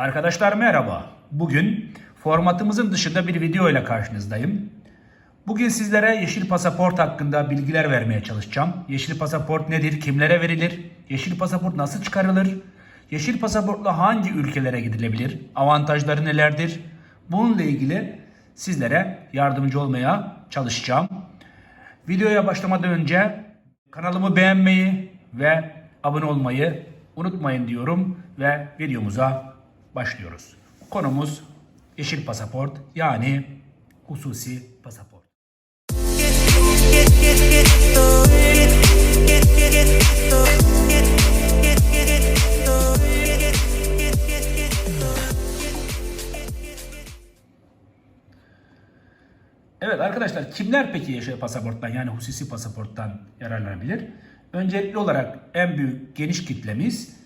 Arkadaşlar merhaba. Bugün formatımızın dışında bir video ile karşınızdayım. Bugün sizlere yeşil pasaport hakkında bilgiler vermeye çalışacağım. Yeşil pasaport nedir? Kimlere verilir? Yeşil pasaport nasıl çıkarılır? Yeşil pasaportla hangi ülkelere gidilebilir? Avantajları nelerdir? Bununla ilgili sizlere yardımcı olmaya çalışacağım. Videoya başlamadan önce kanalımı beğenmeyi ve abone olmayı unutmayın diyorum ve videomuza başlıyoruz. Konumuz yeşil pasaport yani hususi pasaport. Evet arkadaşlar kimler peki yeşil pasaporttan yani hususi pasaporttan yararlanabilir? Öncelikli olarak en büyük geniş kitlemiz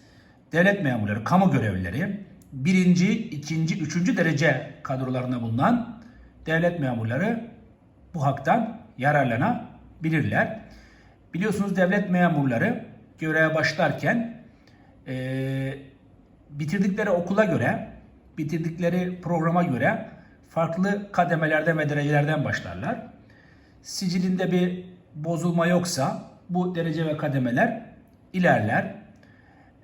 devlet memurları, kamu görevlileri, birinci, ikinci, üçüncü derece kadrolarında bulunan devlet memurları bu haktan yararlanabilirler. Biliyorsunuz devlet memurları göreve başlarken eee, bitirdikleri okula göre, bitirdikleri programa göre farklı kademelerden ve derecelerden başlarlar. Sicilinde bir bozulma yoksa bu derece ve kademeler ilerler.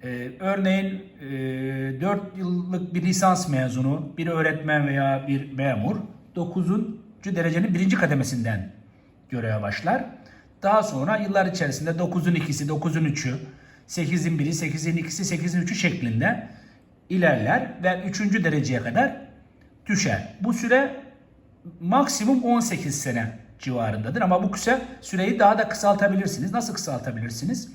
Ee, örneğin e, 4 yıllık bir lisans mezunu, bir öğretmen veya bir memur 9. derecenin birinci kademesinden göreve başlar. Daha sonra yıllar içerisinde 9'un ikisi, 9'un 3'ü, 8'in biri, 8'in ikisi, 8'in 3'ü şeklinde ilerler ve 3. dereceye kadar düşer. Bu süre maksimum 18 sene civarındadır ama bu kısa süreyi daha da kısaltabilirsiniz. Nasıl kısaltabilirsiniz?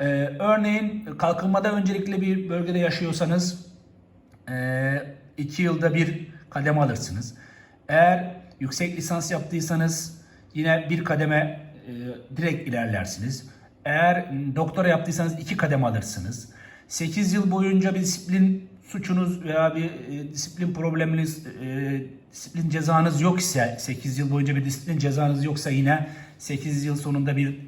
Ee, örneğin kalkınmada öncelikli bir bölgede yaşıyorsanız 2 yılda bir kademe alırsınız. Eğer yüksek lisans yaptıysanız yine bir kademe e, direkt ilerlersiniz. Eğer doktora yaptıysanız iki kademe alırsınız. 8 yıl boyunca bir disiplin suçunuz veya bir e, disiplin probleminiz, e, disiplin cezanız yok ise 8 yıl boyunca bir disiplin cezanız yoksa yine 8 yıl sonunda bir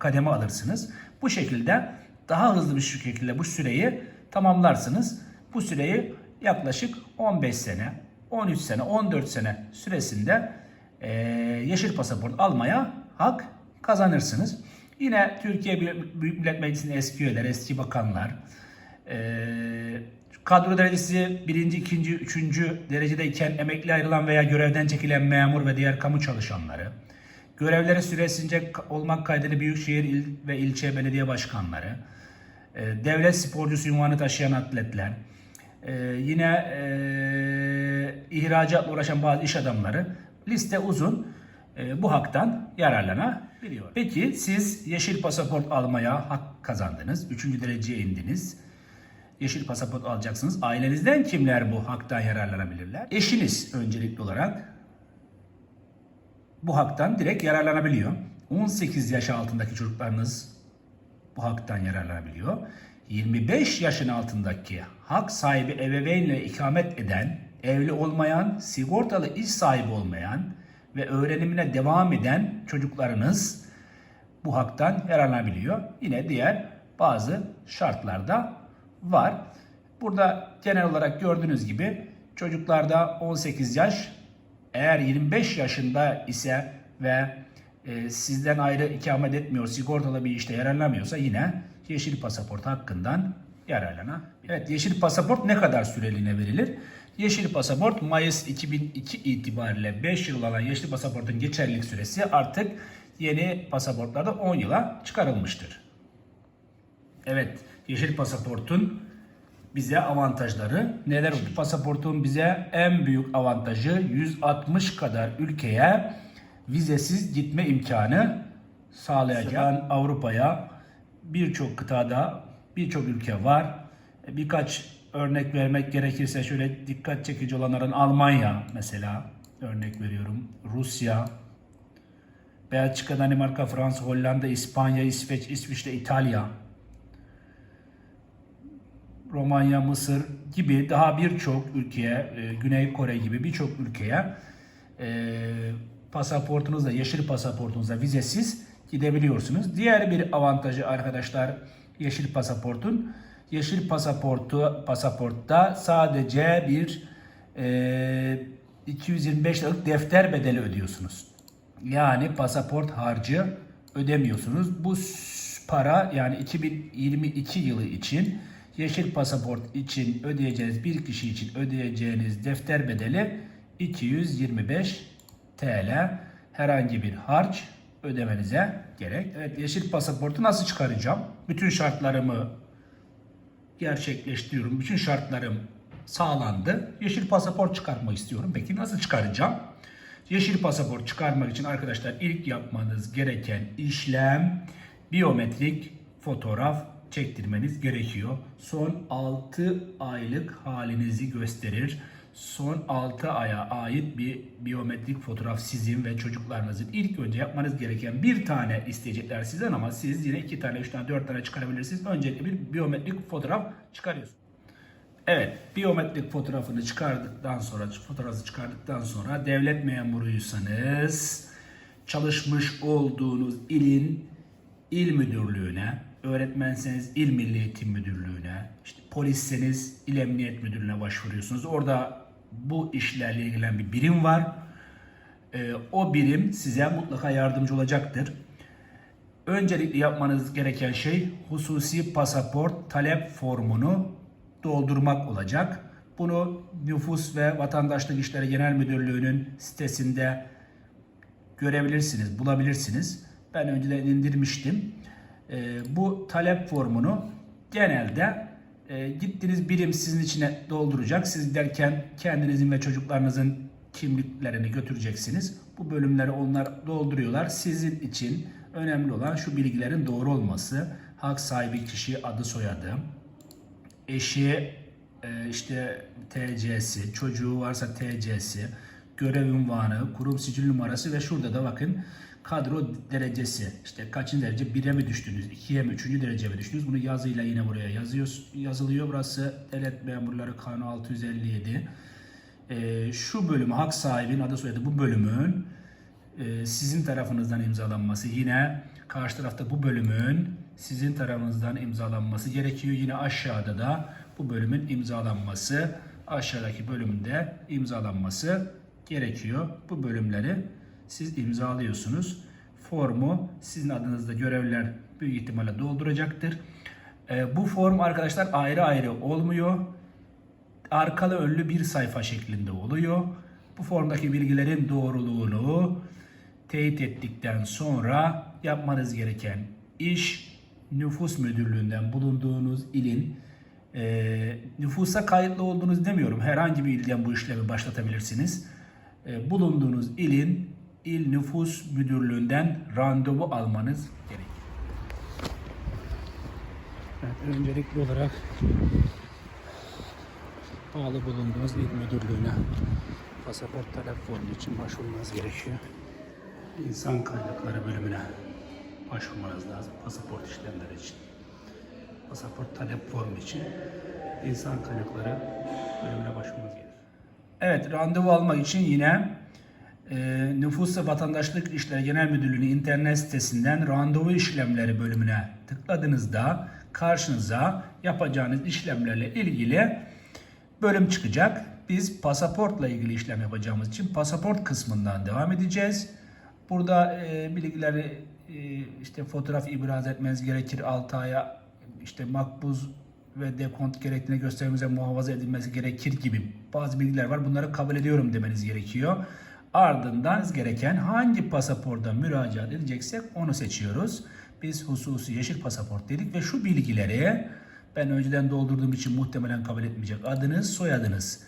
kademe alırsınız. Bu şekilde daha hızlı bir şekilde bu süreyi tamamlarsınız. Bu süreyi yaklaşık 15 sene, 13 sene, 14 sene süresinde e, yeşil pasaport almaya hak kazanırsınız. Yine Türkiye Büyük Millet Meclisi'nin eski üyeleri, eski bakanlar, e, kadro derecesi birinci, ikinci, üçüncü derecedeyken emekli ayrılan veya görevden çekilen memur ve diğer kamu çalışanları, görevleri süresince olmak kaydıyla büyükşehir il ve ilçe belediye başkanları, e, devlet sporcusu unvanı taşıyan atletler, e, yine e, ihracatla uğraşan bazı iş adamları liste uzun bu haktan yararlanabiliyor. Peki siz yeşil pasaport almaya hak kazandınız. Üçüncü dereceye indiniz. Yeşil pasaport alacaksınız. Ailenizden kimler bu haktan yararlanabilirler? Eşiniz öncelikli olarak bu haktan direkt yararlanabiliyor. 18 yaş altındaki çocuklarınız bu haktan yararlanabiliyor. 25 yaşın altındaki hak sahibi ebeveynle ikamet eden, evli olmayan, sigortalı iş sahibi olmayan ve öğrenimine devam eden çocuklarınız bu haktan yararlanabiliyor. Yine diğer bazı şartlarda var. Burada genel olarak gördüğünüz gibi çocuklarda 18 yaş eğer 25 yaşında ise ve e, sizden ayrı ikamet etmiyor, sigortalı bir işte yararlanamıyorsa yine yeşil pasaport hakkından yararlanabilir. Evet, yeşil pasaport ne kadar süreliğine verilir? Yeşil pasaport Mayıs 2002 itibariyle 5 yıl olan yeşil pasaportun geçerlilik süresi artık yeni pasaportlarda 10 yıla çıkarılmıştır. Evet, yeşil pasaportun bize avantajları neler oldu? Pasaportun bize en büyük avantajı 160 kadar ülkeye vizesiz gitme imkanı sağlayacak. Avrupa'ya birçok kıtada birçok ülke var. Birkaç örnek vermek gerekirse şöyle dikkat çekici olanların Almanya mesela örnek veriyorum. Rusya, Belçika, Danimarka, Fransa, Hollanda, İspanya, İsveç, İsviçre, İtalya, Romanya, Mısır gibi daha birçok ülkeye, e, Güney Kore gibi birçok ülkeye e, pasaportunuzla, yeşil pasaportunuzla vizesiz gidebiliyorsunuz. Diğer bir avantajı arkadaşlar yeşil pasaportun yeşil pasaportu pasaportta sadece bir e, 225 liralık defter bedeli ödüyorsunuz. Yani pasaport harcı ödemiyorsunuz. Bu para yani 2022 yılı için yeşil pasaport için ödeyeceğiniz bir kişi için ödeyeceğiniz defter bedeli 225 TL. Herhangi bir harç ödemenize gerek. Evet yeşil pasaportu nasıl çıkaracağım? Bütün şartlarımı gerçekleştiriyorum. Bütün şartlarım sağlandı. Yeşil pasaport çıkartmak istiyorum. Peki nasıl çıkaracağım? Yeşil pasaport çıkarmak için arkadaşlar ilk yapmanız gereken işlem biyometrik fotoğraf çektirmeniz gerekiyor. Son 6 aylık halinizi gösterir. Son 6 aya ait bir biyometrik fotoğraf sizin ve çocuklarınızın ilk önce yapmanız gereken bir tane isteyecekler sizden ama siz yine 2 tane, 3 tane, 4 tane çıkarabilirsiniz. Öncelikle bir biyometrik fotoğraf çıkarıyorsunuz. Evet, biyometrik fotoğrafını çıkardıktan sonra, fotoğrafı çıkardıktan sonra devlet memuruysanız çalışmış olduğunuz ilin il müdürlüğüne, öğretmenseniz il milli eğitim müdürlüğüne, işte polisseniz il emniyet müdürlüğüne başvuruyorsunuz. Orada bu işlerle ilgilenen bir birim var. Ee, o birim size mutlaka yardımcı olacaktır. Öncelikle yapmanız gereken şey hususi pasaport talep formunu doldurmak olacak. Bunu Nüfus ve Vatandaşlık İşleri Genel Müdürlüğü'nün sitesinde görebilirsiniz, bulabilirsiniz. Ben önceden indirmiştim. Ee, bu talep formunu genelde e, gittiğiniz birim sizin içine dolduracak. Siz giderken kendinizin ve çocuklarınızın kimliklerini götüreceksiniz. Bu bölümleri onlar dolduruyorlar. Sizin için önemli olan şu bilgilerin doğru olması. Hak sahibi kişi adı soyadı, eşi e, işte TC'si, çocuğu varsa TC'si, görev ünvanı, kurum sicil numarası ve şurada da bakın kadro derecesi. İşte kaçıncı derece? 1'e mi düştünüz? 2'ye mi? 3. derece mi düştünüz? Bunu yazıyla yine buraya yazıyor, yazılıyor. Burası Devlet Memurları Kanunu 657. E, şu bölümü hak sahibinin adı soyadı bu bölümün e, sizin tarafınızdan imzalanması yine karşı tarafta bu bölümün sizin tarafınızdan imzalanması gerekiyor. Yine aşağıda da bu bölümün imzalanması aşağıdaki bölümde imzalanması gerekiyor. Bu bölümleri siz imzalıyorsunuz. Formu sizin adınızda görevliler büyük ihtimalle dolduracaktır. E, bu form arkadaşlar ayrı ayrı olmuyor arkalı önlü bir sayfa şeklinde oluyor. Bu formdaki bilgilerin doğruluğunu teyit ettikten sonra yapmanız gereken iş nüfus müdürlüğünden bulunduğunuz ilin e, nüfusa kayıtlı olduğunuz demiyorum. Herhangi bir ilden bu işlemi başlatabilirsiniz. E, bulunduğunuz ilin il nüfus müdürlüğünden randevu almanız gerekir. Evet, öncelikli olarak bağlı bulunduğunuz il müdürlüğüne pasaport talep formu için başvurmanız gerekiyor. İnsan kaynakları bölümüne başvurmanız lazım pasaport işlemleri için. Pasaport talep formu için insan kaynakları bölümüne başvurmanız gerekiyor. Evet, randevu almak için yine e, Nüfus ve Vatandaşlık İşleri Genel Müdürlüğü'nün internet sitesinden randevu işlemleri bölümüne tıkladığınızda karşınıza yapacağınız işlemlerle ilgili bölüm çıkacak. Biz pasaportla ilgili işlem yapacağımız için pasaport kısmından devam edeceğiz. Burada e, bilgileri e, işte fotoğraf ibraz etmeniz gerekir 6 aya işte makbuz ve dekont gerektiğine gösterimize muhafaza edilmesi gerekir gibi bazı bilgiler var. Bunları kabul ediyorum demeniz gerekiyor. Ardından gereken hangi pasaporda müracaat edeceksek onu seçiyoruz. Biz hususi yeşil pasaport dedik ve şu bilgileri ben önceden doldurduğum için muhtemelen kabul etmeyecek. Adınız, soyadınız,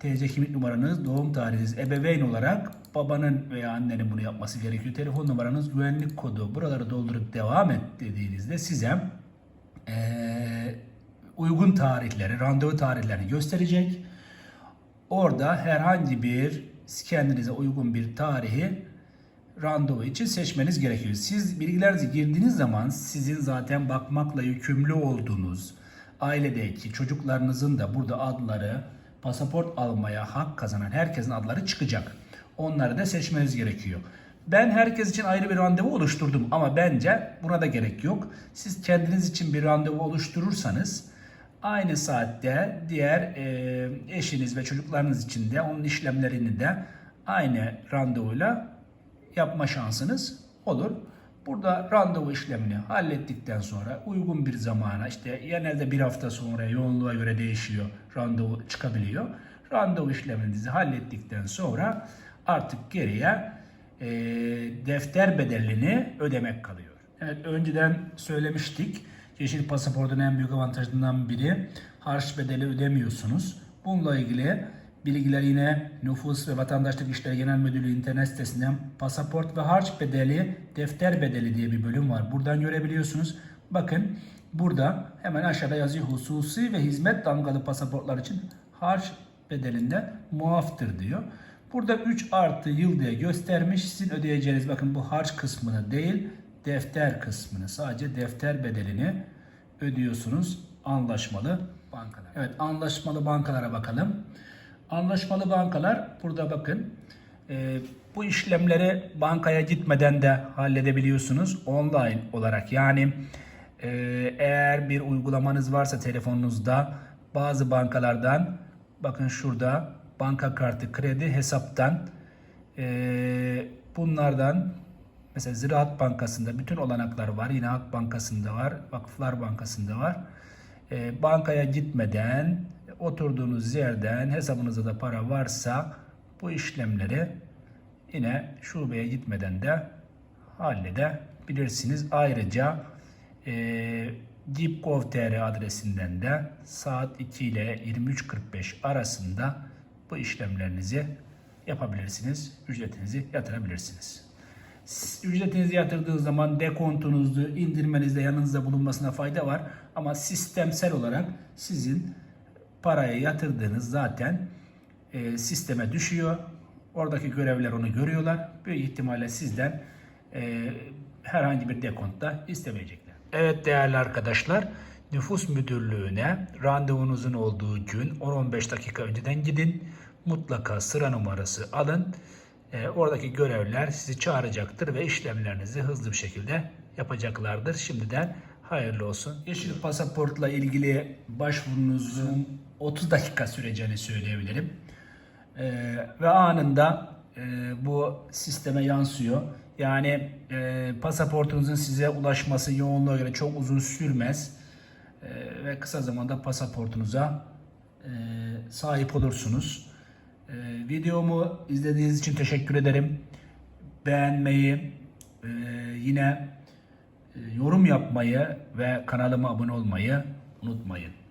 TC kimlik numaranız, doğum tarihiniz, ebeveyn olarak babanın veya annenin bunu yapması gerekiyor. Telefon numaranız, güvenlik kodu buraları doldurup devam et dediğinizde size eee, uygun tarihleri, randevu tarihlerini gösterecek. Orada herhangi bir kendinize uygun bir tarihi randevu için seçmeniz gerekiyor. Siz bilgilerinizi girdiğiniz zaman sizin zaten bakmakla yükümlü olduğunuz ailedeki çocuklarınızın da burada adları pasaport almaya hak kazanan herkesin adları çıkacak. Onları da seçmeniz gerekiyor. Ben herkes için ayrı bir randevu oluşturdum ama bence buna da gerek yok. Siz kendiniz için bir randevu oluşturursanız aynı saatte diğer e, eşiniz ve çocuklarınız için de onun işlemlerini de aynı randevuyla yapma şansınız olur. Burada randevu işlemini hallettikten sonra uygun bir zamana işte genelde bir hafta sonra yoğunluğa göre değişiyor. Randevu çıkabiliyor. Randevu işleminizi hallettikten sonra artık geriye e, defter bedelini ödemek kalıyor. Evet önceden söylemiştik. Yeşil pasaportun en büyük avantajlarından biri harç bedeli ödemiyorsunuz. Bununla ilgili bilgiler yine Nüfus ve Vatandaşlık İşleri Genel Müdürlüğü internet sitesinden pasaport ve harç bedeli, defter bedeli diye bir bölüm var. Buradan görebiliyorsunuz. Bakın burada hemen aşağıda yazıyor hususi ve hizmet damgalı pasaportlar için harç bedelinden muaftır diyor. Burada 3 artı yıl diye göstermiş. Sizin ödeyeceğiniz bakın bu harç kısmını değil defter kısmını sadece defter bedelini ödüyorsunuz anlaşmalı bankalar. Evet anlaşmalı bankalara bakalım. Anlaşmalı bankalar burada bakın e, bu işlemleri bankaya gitmeden de halledebiliyorsunuz online olarak. Yani e, eğer bir uygulamanız varsa telefonunuzda bazı bankalardan bakın şurada banka kartı kredi hesaptan e, bunlardan mesela Ziraat Bankası'nda bütün olanaklar var. Yine Halk Bankası'nda var. Vakıflar Bankası'nda var. E, bankaya gitmeden oturduğunuz yerden hesabınızda da para varsa bu işlemleri yine şubeye gitmeden de halledebilirsiniz. Ayrıca e, Deep.gov.tr adresinden de saat 2 ile 23.45 arasında bu işlemlerinizi yapabilirsiniz. Ücretinizi yatırabilirsiniz. Ücretinizi yatırdığınız zaman dekontunuzu indirmenizde yanınızda bulunmasına fayda var. Ama sistemsel olarak sizin parayı yatırdığınız zaten e, sisteme düşüyor. Oradaki görevler onu görüyorlar. Büyük ihtimalle sizden e, herhangi bir dekont da istemeyecekler. Evet değerli arkadaşlar, nüfus müdürlüğüne randevunuzun olduğu gün 10-15 dakika önceden gidin. Mutlaka sıra numarası alın. E, oradaki görevler sizi çağıracaktır ve işlemlerinizi hızlı bir şekilde yapacaklardır. Şimdiden hayırlı olsun. Yeşil pasaportla ilgili başvurunuzun 30 dakika süreceğini söyleyebilirim. E, ve anında e, bu sisteme yansıyor. Yani e, pasaportunuzun size ulaşması yoğunluğa göre çok uzun sürmez. E, ve kısa zamanda pasaportunuza e, sahip olursunuz. E, videomu izlediğiniz için teşekkür ederim. Beğenmeyi, e, yine e, yorum yapmayı ve kanalıma abone olmayı unutmayın.